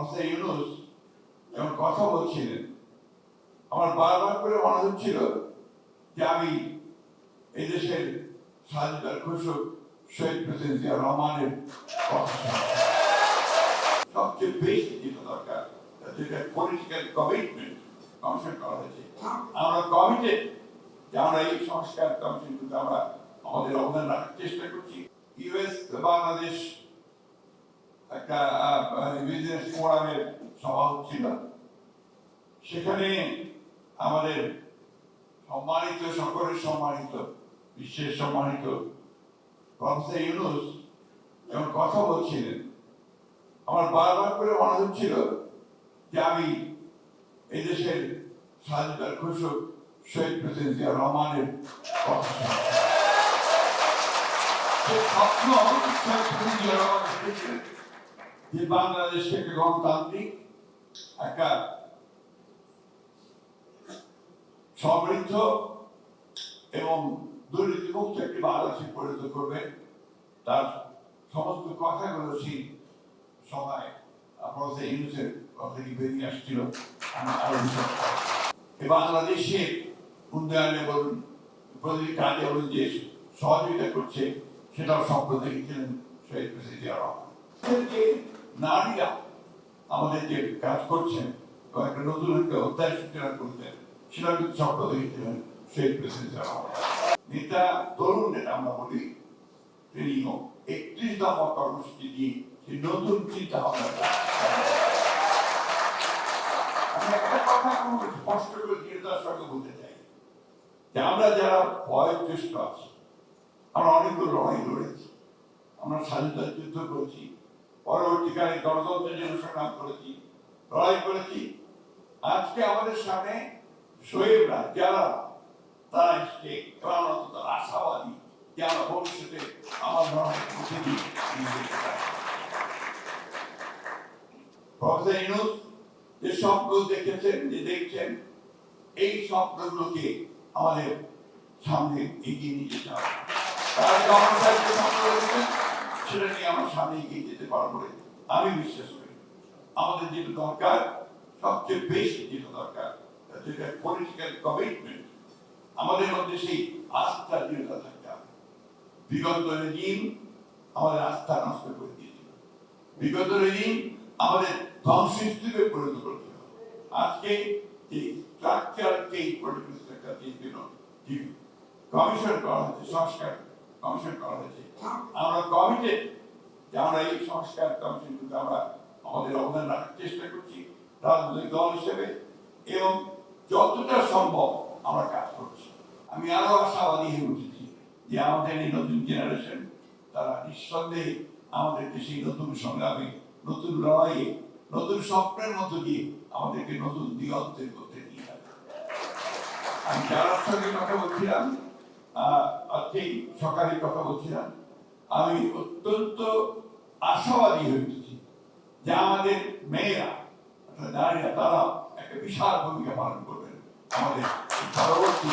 Professor Yunus যখন কথা বলছিলেন, আমার বারবার করে মনে হচ্ছিল যে আমি এই দেশের স্বাধীনতার ঘোষক শহীদ প্রেসিডেন্ট জিয়া রহমানের কথা সবচেয়ে বেশি যেটা দরকার, যেটা পলিটিক্যাল কমিটমেন্ট কমিশন করা হয়েছে। আমরা কমিটেড যে আমরা এই সংস্কার কমিশন কিন্তু আমরা আমাদের অবদান রাখার চেষ্টা করছি। ইউএস বাংলাদেশ একটা বিজনেস ফোরামের সভা হচ্ছিল সেখানে আমাদের সম্মানিত, সকলের সম্মানিত, বিশ্বের সম্মানিত প্রফেসর ইউনুস যখন কথা বলছিলেন, আমার বারবার করে মনে হচ্ছিল যে আমি এই দেশের স্বাধীনতার ঘোষক শহীদ প্রেসিডেন্ট জিয়া রহমানের কথা স্বপ্ন শহীদ প্রেসিডেন্ট জিয়া রহমান যে বাংলাদেশকে একটা গণতান্ত্রিক একটা সমৃদ্ধ এবং দুর্নীতিমুক্ত একটি বাংলাদেশে পরিণত করবে, তার সমস্ত কথাগুলো সেই সময় বেরিয়ে আসছিল। বাংলাদেশে বলুন প্রতিটি কাজে যে সহযোগিতা করছে, সেটাও দেখেছিলেন শহীদ প্রেসিডেন্ট নারীরা আমাদের যে কাজ করছেন একটা নতুন একটা অধ্যায় সূচনা করতেন সেটা কিন্তু স্বপ্ন দেখেছিলেন শহীদ প্রেসিডেন্ট নেতা তরুণ নেতা আমরা বলি তিনিও একত্রিশ দফা কর্মসূচি দিয়ে সেই নতুন চিন্তা যে আমরা আমরা অনেকগুলো লড়াই লড়েছি, আমরা স্বাধীনতার যুদ্ধ করেছি পরবর্তীকালে গণতন্ত্রের জন্য সংগ্রাম করেছি, লড়াই করেছি। আজকে আমাদের সামনে শোয়েবরা, যারা, তারা এসছে এবং আমরা আশাবাদী যে আমরা ভবিষ্যতে আমার ইউনুস, যে স্বপ্ন দেখেছেন, যে দেখছেন, এই স্বপ্নগুলোকে আমাদের সামনে এগিয়ে নিয়ে যেতে হবে। তারা সেটা নিয়ে আমরা সামনে এগিয়ে যেতে পারব বলে আমি বিশ্বাস করি, আমাদের যেটা দরকার, সবচেয়ে বেশি যেটা দরকার যেটা পলিটিক্যাল কমিটমেন্ট আমাদের মধ্যে সেই আস্থা দৃঢ়তা থাকতে হবে। বিগত রেজিম আমাদের আস্থা নষ্ট করে দিয়েছিল। বিগত রেজিম আমাদের ধ্বংসস্তূপে পরিণত করেছিল। আজকে এই structure change political structure change commission করা হয়েছে, সংস্কার কমিশন করা হয়েছে। আমরা কমিটেড যে আমরা এই সংস্কার কমিশন কিন্তু আমরা আমাদের অবদান রাখার চেষ্টা করছি রাজনৈতিক দল হিসেবে এবং যতটা সম্ভব আমরা কাজ করছি। আমি আরও আশাবাদী হয়ে উঠেছি যে আমাদের এই নতুন জেনারেশন তারা নিঃসন্দেহে আমাদেরকে সেই নতুন সংগ্রামে নতুন লড়াইয়ে, নতুন স্বপ্নের মধ্য দিয়ে আমাদেরকে নতুন দিগন্তের মধ্যে নিয়ে যাবে। আমি যার সঙ্গে কথা বলছিলাম আজকেই সকালে কথা বলছিলাম। আমি অত্যন্ত আশাবাদী হয়েছি যে আমাদের মেয়েরা, অর্থাৎ নারীরা তারা একটা বিশাল ভূমিকা পালন করবেন আমাদের পরবর্তী